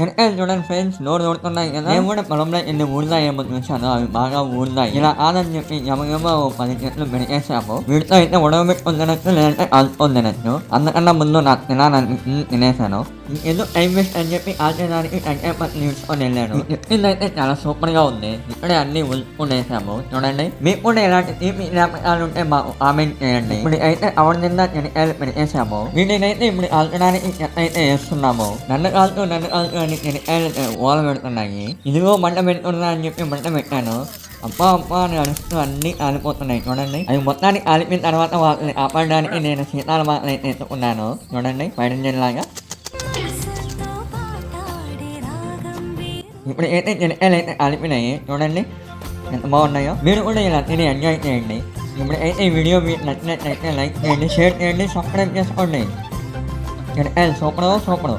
ఎనకాల చూడండి ఫ్రెండ్స్ నోరు నోడుతున్నాయి కదా నేను కూడా పొలంలో ఎన్ని ఊరుదాయి ఏమో చూసాను అవి బాగా ఊరుదాయి ఇలా కాదని చెప్పి ఓ పది చెట్లు పెరిగేసాము వీటితో అయితే ఉడవ పెట్టుకొని తినచ్చు లేదంటే తినచ్చు అందుకన్నా ముందు నాకు తినాలని తినేసాను ఏదో టైం వేస్ట్ అని చెప్పి ఆల్చేదానికి టెంకాయ పత్తి వెళ్ళాను ఇదైతే అయితే చాలా సూపర్గా ఉంది ఇక్కడే అన్ని ఉల్చుకునేసాము చూడండి మీకు కూడా ఇలాంటి తీపి జ్ఞాపకాలు ఉంటే మాకు కామెంట్ చేయండి ఇప్పుడు అయితే అవర్ నిండా శనకాయలు పెరిగేసాము వీటినైతే ఇప్పుడు ఆల్చడానికి అయితే వేస్తున్నాము నన్ను కాలుతూ నన్ను కాలుతూ అని శనకాయలు ఓల పెడుతున్నాయి ఇదిగో మంట పెడుతున్నా అని చెప్పి మంట పెట్టాను అబ్బా అబ్బా అని అరుస్తూ అన్ని కాలిపోతున్నాయి చూడండి అవి మొత్తానికి కాలిపోయిన తర్వాత వాళ్ళని ఆపడడానికి నేను సీతాల మాటలు అయితే ఎత్తుకున్నాను చూడండి పైన లాగా ఇప్పుడు అయితే జనకాయలు కాలిపోయినాయి చూడండి ఎంత బాగున్నాయో మీరు కూడా ఇలా తిని ఎంజాయ్ చేయండి ఇప్పుడు అయితే ఈ వీడియో మీకు నచ్చినట్లయితే లైక్ చేయండి షేర్ చేయండి సబ్స్క్రైబ్ చేసుకోండి జనకాయలు సూపరు సూపరు